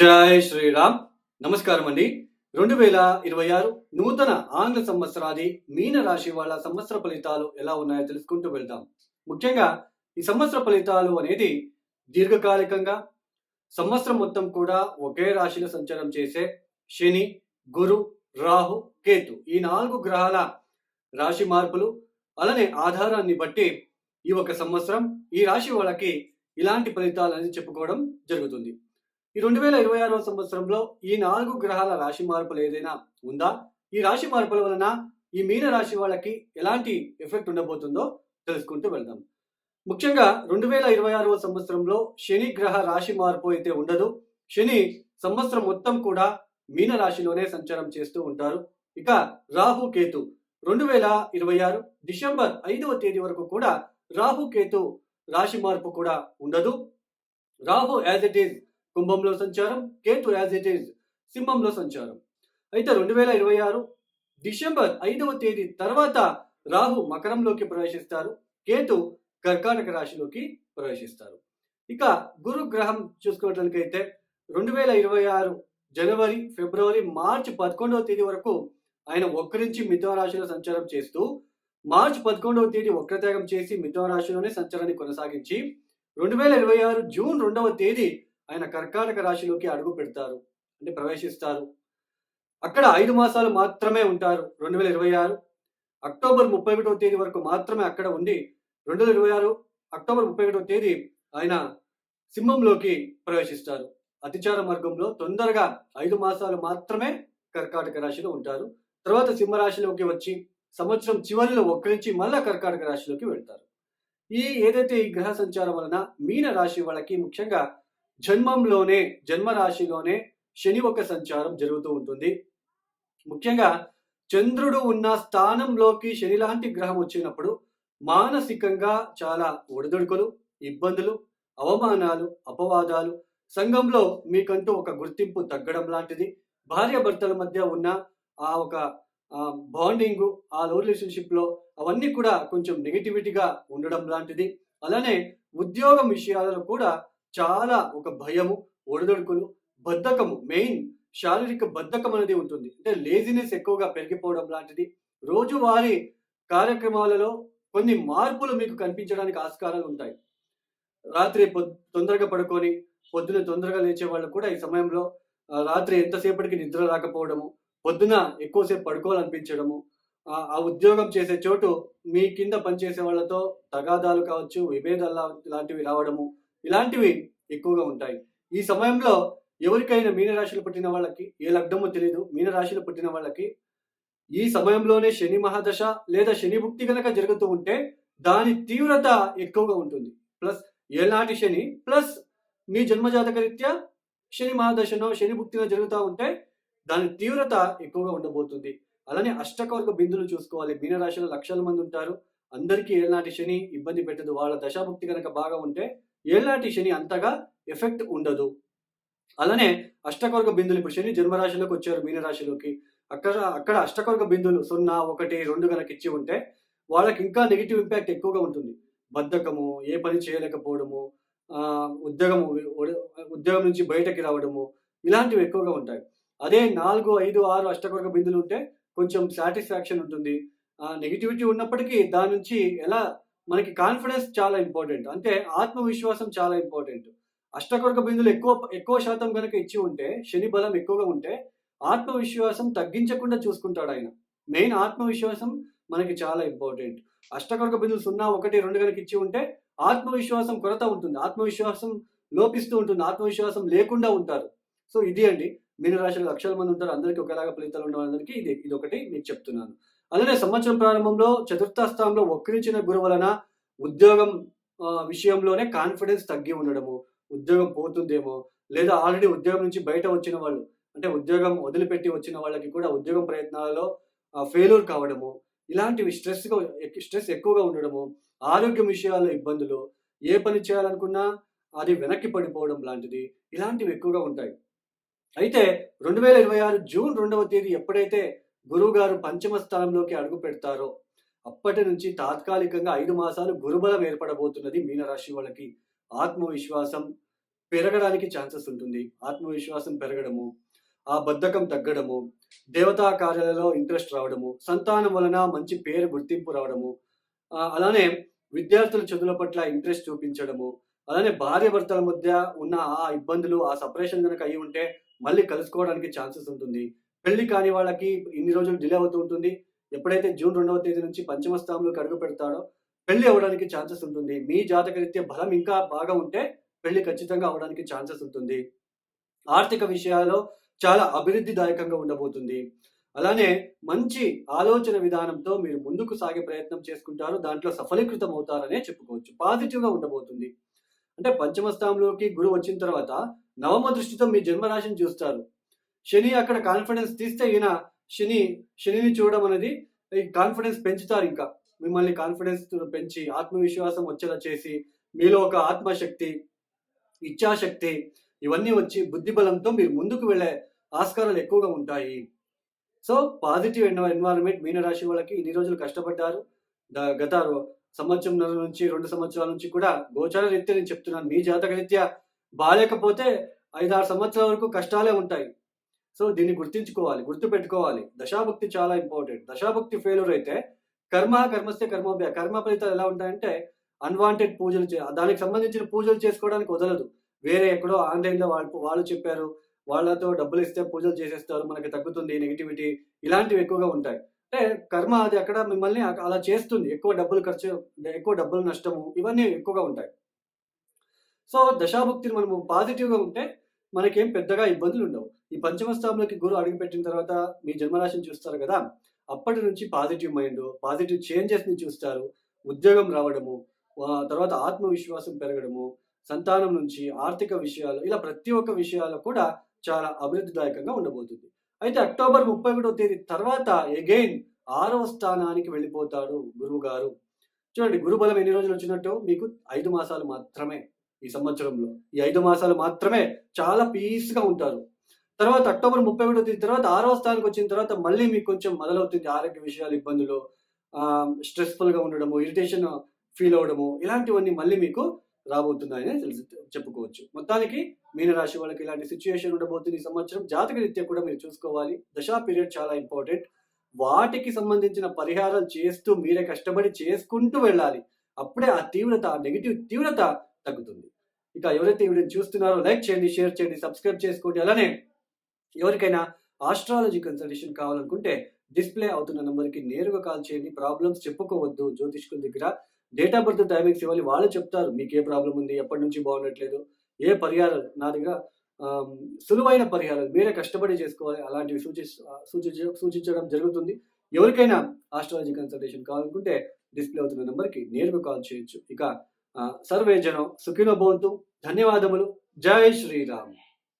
జై శ్రీరామ్. నమస్కారం అండి. రెండు వేల ఇరవై ఆరు నూతన ఆంగ్ల సంవత్సరాది మీన రాశి వాళ్ళ సంవత్సర ఫలితాలు ఎలా ఉన్నాయో తెలుసుకుంటూ వెళ్దాం. ముఖ్యంగా ఈ సంవత్సర ఫలితాలు అనేది దీర్ఘకాలికంగా సంవత్సరం మొత్తం కూడా ఒకే రాశిలో సంచారం చేసే శని గురు రాహు కేతు ఈ నాలుగు గ్రహాల రాశి మార్పులు అలానే ఆధారాన్ని బట్టి ఈ ఒక సంవత్సరం ఈ రాశి వాళ్ళకి ఇలాంటి ఫలితాలు అనేది చెప్పుకోవడం జరుగుతుంది. ఈ రెండు వేల ఇరవై ఆరవ సంవత్సరంలో ఈ నాలుగు గ్రహాల రాశి మార్పులు ఏదైనా ఉందా? ఈ రాశి మార్పుల వలన ఈ మీన రాశి వాళ్ళకి ఎలాంటి ఎఫెక్ట్ ఉండబోతుందో తెలుసుకుంటూ వెళ్దాం. ముఖ్యంగా రెండు వేల ఇరవై ఆరవ సంవత్సరంలో శని గ్రహ రాశి మార్పు అయితే ఉండదు. శని సంవత్సరం మొత్తం కూడా మీన రాశిలోనే సంచారం చేస్తూ ఉంటారు. ఇక రాహు కేతు రెండు వేల ఇరవై ఆరు డిసెంబర్ ఐదవ తేదీ వరకు కూడా రాహు కేతు రాశి మార్పు కూడా ఉండదు. రాహు యాజ్ ఇట్ ఈజ్ కుంభంలో సంచారం కేతు యాజ్ ఇట్ ఈజ్ సింహంలో సంచారం. అయితే రెండు వేల ఇరవై ఆరు డిసెంబర్ ఐదవ తేదీ తర్వాత రాహు మకరంలోకి ప్రవేశిస్తారు కేతు కర్కాటక రాశిలోకి ప్రవేశిస్తారు. ఇక గురు గ్రహం చూసుకున్నట్లయితే రెండు వేల ఇరవై ఆరు జనవరి ఫిబ్రవరి మార్చి పదకొండవ తేదీ వరకు ఆయన ఒక్కరించి మిథున రాశిలో సంచారం చేస్తూ మార్చి పదకొండవ తేదీ వక్రత్యాగం చేసి మిథున రాశిలోనే సంచారాన్ని కొనసాగించి రెండు వేల ఇరవై ఆరు జూన్ రెండవ తేదీ ఆయన కర్కాటక రాశిలోకి అడుగు పెడతారు అంటే ప్రవేశిస్తారు. అక్కడ ఐదు మాసాలు మాత్రమే ఉంటారు రెండు వేల ఇరవై ఆరు. అక్టోబర్ ముప్పై ఒకటవ తేదీ వరకు మాత్రమే అక్కడ ఉండి రెండు వేల ఇరవై ఆరు అక్టోబర్ ముప్పై ఒకటవ తేదీ ఆయన సింహంలోకి ప్రవేశిస్తారు. అతిచార మార్గంలో తొందరగా ఐదు మాసాలు మాత్రమే కర్కాటక రాశిలో ఉంటారు. తర్వాత సింహరాశిలోకి వచ్చి సంవత్సరం చివరిలో ఒక్కరించి మళ్ళా కర్కాటక రాశిలోకి వెళ్తారు. ఈ ఏదైతే ఈ గ్రహ సంచారం వలన మీన రాశి వాళ్ళకి ముఖ్యంగా జన్మంలోనే జన్మరాశిలోనే శని ఒక సంచారం జరుగుతూ ఉంటుంది. ముఖ్యంగా చంద్రుడు ఉన్న స్థానంలోకి శని లాంటి గ్రహం వచ్చినప్పుడు మానసికంగా చాలా ఒడిదుడుకులు ఇబ్బందులు అవమానాలు అపవాదాలు సంఘంలో మీకంటూ ఒక గుర్తింపు తగ్గడం లాంటిది. భార్యాభర్తల మధ్య ఉన్న ఆ ఒక బాండింగ్ ఆ లో రిలేషన్షిప్లో అవన్నీ కూడా కొంచెం నెగిటివిటీగా ఉండడం లాంటిది. అలానే ఉద్యోగం విషయాలలో కూడా చాలా ఒక భయము ఒడిదొడుకులు బద్ధకము మెయిన్ శారీరక బద్ధకం అనేది ఉంటుంది. అంటే లేజినెస్ ఎక్కువగా పెరిగిపోవడం లాంటిది. రోజువారీ కార్యక్రమాలలో కొన్ని మార్పులు మీకు కనిపించడానికి ఆస్కారాలు ఉంటాయి. రాత్రి తొందరగా పడుకొని పొద్దున తొందరగా లేచే వాళ్ళు కూడా ఈ సమయంలో రాత్రి ఎంతసేపటికి నిద్ర రాకపోవడము పొద్దున ఎక్కువసేపు పడుకోవాలనిపించడము ఆ ఉద్యోగం చేసే చోటు మీ కింద పనిచేసే వాళ్ళతో తగాదాలు కావచ్చు విభేదాలు లాంటివి రావడము ఇలాంటివి ఎక్కువగా ఉంటాయి. ఈ సమయంలో ఎవరికైనా మీనరాశిలో పుట్టిన వాళ్ళకి ఏ లగ్నమో తెలియదు మీనరాశిలో పుట్టిన వాళ్ళకి ఈ సమయంలోనే శని మహాదశ లేదా శని భుక్తి కనుక జరుగుతూ ఉంటే దాని తీవ్రత ఎక్కువగా ఉంటుంది. ప్లస్ ఏనాటి శని ప్లస్ మీ జన్మజాతక రీత్యా శని మహాదశనో శని భుక్తినో జరుగుతూ ఉంటే దాని తీవ్రత ఎక్కువగా ఉండబోతుంది. అలానే అష్టకవర్గ బిందులు చూసుకోవాలి. మీనరాశిలో లక్షల మంది ఉంటారు. అందరికీ ఏనాటి శని ఇబ్బంది పెట్టదు. వాళ్ళ దశాభుక్తి కనుక బాగా ఉంటే ఏళ్ళనాటి శని అంతగా ఎఫెక్ట్ ఉండదు. అలానే అష్టకవర్గ బిందులు ఇప్పుడు శని జన్మరాశిలోకి వచ్చారు మీనరాశిలోకి. అక్కడ అక్కడ అష్టకవర్గ బిందులు సున్నా ఒకటి రెండు కనుక ఇచ్చి ఉంటే వాళ్ళకి ఇంకా నెగిటివ్ ఇంపాక్ట్ ఎక్కువగా ఉంటుంది. బద్ధకము ఏ పని చేయలేకపోవడము ఉద్యోగము ఉద్యోగం నుంచి బయటకి రావడము ఇలాంటివి ఎక్కువగా ఉంటాయి. అదే నాలుగు ఐదు ఆరు అష్టకవర్గ బిందులు ఉంటే కొంచెం సాటిస్ఫాక్షన్ ఉంటుంది. నెగిటివిటీ ఉన్నప్పటికీ దాని నుంచి ఎలా మనకి కాన్ఫిడెన్స్ చాలా ఇంపార్టెంట్ అంటే ఆత్మవిశ్వాసం చాలా ఇంపార్టెంట్ అష్టకొరక బిందులు ఎక్కువ ఎక్కువ శాతం కనుక ఇచ్చి ఉంటే శని బలం ఎక్కువగా ఉంటే ఆత్మవిశ్వాసం తగ్గించకుండా చూసుకుంటాడు ఆయన. మెయిన్ ఆత్మవిశ్వాసం మనకి చాలా ఇంపార్టెంట్ అష్టకొరక బిందులు సున్నా ఒకటి రెండు కనుక ఇచ్చి ఉంటే ఆత్మవిశ్వాసం కొరత ఉంటుంది. ఆత్మవిశ్వాసం లోపిస్తూ ఉంటుంది. ఆత్మవిశ్వాసం లేకుండా ఉంటారు. సో ఇది అండి. మీనరాశులు లక్షల మంది ఉంటారు. అందరికీ ఒకేలాగా ఫలితాలు ఉండవాలందరికీ ఇది ఇది ఒకటి మీకు చెప్తున్నాను. అలానే సంవత్సరం ప్రారంభంలో చతుర్థ స్థానంలో వక్రించిన గురు వలన ఉద్యోగం విషయంలోనే కాన్ఫిడెన్స్ తగ్గి ఉండడము ఉద్యోగం పోతుందేమో లేదా ఆల్రెడీ ఉద్యోగం నుంచి బయట వచ్చిన వాళ్ళు అంటే ఉద్యోగం వదిలిపెట్టి వచ్చిన వాళ్ళకి కూడా ఉద్యోగం ప్రయత్నాలలో ఫెయిల్యూర్ కావడము ఇలాంటివి స్ట్రెస్గా స్ట్రెస్ ఎక్కువగా ఉండడము ఆరోగ్యం విషయాల్లో ఇబ్బందులు ఏ పని చేయాలనుకున్నా అది వెనక్కి పడిపోవడం లాంటిది ఇలాంటివి ఎక్కువగా ఉంటాయి. అయితే రెండు వేల ఇరవై ఆరు జూన్ రెండవ తేదీ ఎప్పుడైతే గురువుగారు పంచమ స్థానంలోకి అడుగు పెడతారో అప్పటి నుంచి తాత్కాలికంగా ఐదు మాసాలు గురుబలం ఏర్పడబోతున్నది మీనరాశి వాళ్ళకి. ఆత్మవిశ్వాసం పెరగడానికి ఛాన్సెస్ ఉంటుంది. ఆత్మవిశ్వాసం పెరగడము ఆ బద్ధకం తగ్గడము దేవతా కార్యాలలో ఇంట్రెస్ట్ రావడము సంతానం వలన మంచి పేరు గుర్తింపు రావడము అలానే విద్యార్థుల చదువుల పట్ల ఇంట్రెస్ట్ చూపించడము అలానే భార్య భర్తల మధ్య ఉన్న ఆ ఇబ్బందులు ఆ సపరేషన్ కనుక అయి ఉంటే మళ్ళీ కలుసుకోవడానికి ఛాన్సెస్ ఉంటుంది. పెళ్ళి కాని వాళ్ళకి ఇన్ని రోజులు డిలే అవుతూ ఉంటుంది. ఎప్పుడైతే జూన్ రెండవ తేదీ నుంచి పంచమ స్థానంలోకి అడుగు పెడతాడో పెళ్ళి అవ్వడానికి ఛాన్సెస్ ఉంటుంది. మీ జాతకరీత్యా బలం ఇంకా బాగా ఉంటే పెళ్ళి ఖచ్చితంగా అవ్వడానికి ఛాన్సెస్ ఉంటుంది. ఆర్థిక విషయాల్లో చాలా అభివృద్ధిదాయకంగా ఉండబోతుంది. అలానే మంచి ఆలోచన విధానంతో మీరు ముందుకు సాగే ప్రయత్నం చేసుకుంటారు. దాంట్లో సఫలీకృతం అవుతారనే చెప్పుకోవచ్చు. పాజిటివ్గా ఉండబోతుంది. అంటే పంచమ స్థానంలోకి గురువు వచ్చిన తర్వాత నవమ దృష్టితో మీ జన్మరాశిని చూస్తారు. శని అక్కడ కాన్ఫిడెన్స్ తీస్తే ఈయన శని శనిని చూడడం అనేది ఈ కాన్ఫిడెన్స్ పెంచుతారు ఇంకా. మిమ్మల్ని కాన్ఫిడెన్స్ పెంచి ఆత్మవిశ్వాసం వచ్చేలా చేసి మీలో ఒక ఆత్మశక్తి ఇచ్ఛాశక్తి ఇవన్నీ వచ్చి బుద్ధి బలంతో మీరు ముందుకు వెళ్ళే ఆస్కారాలు ఎక్కువగా ఉంటాయి. సో పాజిటివ్ ఎన్వైరన్మెంట్ మీనరాశి వాళ్ళకి ఇన్ని రోజులు కష్టపడ్డారు. గత సంవత్సరం నుంచి రెండు సంవత్సరాల నుంచి కూడా గోచార రీత్యా నేను చెప్తున్నాను. మీ జాతక రీత్యా బాగాలేకపోతే ఐదారు సంవత్సరాల వరకు కష్టాలే ఉంటాయి. సో దీన్ని గుర్తించుకోవాలి గుర్తు పెట్టుకోవాలి దశాభక్తి చాలా ఇంపార్టెంట్. దశాభక్తి ఫెయిల్యూర్ అయితే కర్మ కర్మస్తే కర్మోభ్య కర్మ ఫలితాలు ఎలా ఉంటాయంటే అన్వాంటెడ్ పూజలు చే దానికి సంబంధించిన పూజలు చేసుకోవడానికి వదలదు. వేరే ఎక్కడో ఆన్లైన్లో వాళ్ళు వాళ్ళు చెప్పారు వాళ్ళతో డబ్బులు ఇస్తే పూజలు చేసేస్తారు మనకి తగ్గుతుంది నెగిటివిటీ ఇలాంటివి ఎక్కువగా ఉంటాయి. అంటే కర్మ అది అక్కడ మిమ్మల్ని అలా చేస్తుంది. ఎక్కువ డబ్బులు ఖర్చు ఎక్కువ డబ్బులు నష్టము ఇవన్నీ ఎక్కువగా ఉంటాయి. సో దశాభక్తిని మనము పాజిటివ్గా ఉంటే మనకేం పెద్దగా ఇబ్బందులు ఉండవు ఈ పంచమ స్థానంలోకి గురు అడుగుపెట్టిన తర్వాత మీ జన్మరాశిని చూస్తారు కదా అప్పటి నుంచి పాజిటివ్ మైండ్ పాజిటివ్ చేంజెస్ని చూస్తారు. ఉద్యోగం రావడము తర్వాత ఆత్మవిశ్వాసం పెరగడము సంతానం నుంచి ఆర్థిక విషయాలు ఇలా ప్రతి ఒక్క విషయాలు కూడా చాలా అభివృద్ధిదాయకంగా ఉండబోతుంది. అయితే అక్టోబర్ ముప్పై ఒకటో తేదీ తర్వాత ఎగైన్ ఆరవ స్థానానికి వెళ్ళిపోతాడు గురువు గారు చూడండి గురుబలం ఎన్ని రోజులు వచ్చినట్టు మీకు ఐదు మాసాలు మాత్రమే. ఈ సంవత్సరంలో. ఈ ఐదు మాసాలు మాత్రమే చాలా పీస్గా ఉంటారు. తర్వాత అక్టోబర్ ముప్పై ఒకటో తేదీ తర్వాత ఆరో స్థానానికి వచ్చిన తర్వాత మళ్ళీ మీకు కొంచెం మొదలవుతుంది ఆరోగ్య విషయాలు ఇబ్బందులు స్ట్రెస్ఫుల్గా ఉండడము ఇరిటేషన్ ఫీల్ అవ్వడము ఇలాంటివన్నీ మళ్ళీ మీకు రాబోతున్నాయని తెలిసి చెప్పుకోవచ్చు. మొత్తానికి మీనరాశి వాళ్ళకి ఇలాంటి సిచ్యుయేషన్ ఉండబోతుంది ఈ సంవత్సరం. జాతక రీత్యా కూడా మీరు చూసుకోవాలి. దశా పీరియడ్ చాలా ఇంపార్టెంట్. వాటికి సంబంధించిన పరిహారాలు చేస్తూ మీరే కష్టపడి చేసుకుంటూ వెళ్ళాలి. అప్పుడే ఆ తీవ్రత ఆ నెగిటివ్ తీవ్రత తగ్గుతుంది. ఇక ఎవరైతే ఈ వీడియోని చూస్తున్నారో లైక్ చేయండి షేర్ చేయండి సబ్స్క్రైబ్ చేసుకోండి. అలానే ఎవరికైనా ఆస్ట్రాలజీ కన్సల్టేషన్ కావాలనుకుంటే డిస్ప్లే అవుతున్న నెంబర్కి నేరుగా కాల్ చేయండి. ప్రాబ్లమ్స్ చెప్పుకోవద్దు జ్యోతిష్కుల దగ్గర. డేట్ ఆఫ్ బర్త్ టైమింగ్స్ ఇవ్వాలి. వాళ్ళు చెప్తారు మీకు ఏ ప్రాబ్లం ఉంది? ఎప్పటి నుంచి బాగుండట్లేదు? ఏ పరిహారాలు నా దగ్గర సులువైన పరిహారాలు మీరే కష్టపడి చేసుకోవాలి. అలాంటివి సూచి సూచించ సూచించడం జరుగుతుంది. ఎవరికైనా ఆస్ట్రాలజీ కన్సల్టేషన్ కావాలనుకుంటే డిస్ప్లే అవుతున్న నెంబర్కి నేరుగా కాల్ చేయొచ్చు. ఇక ఆ, సుఖినో భవంతు. ధన్యవాదములు. జై శ్రీరామ్.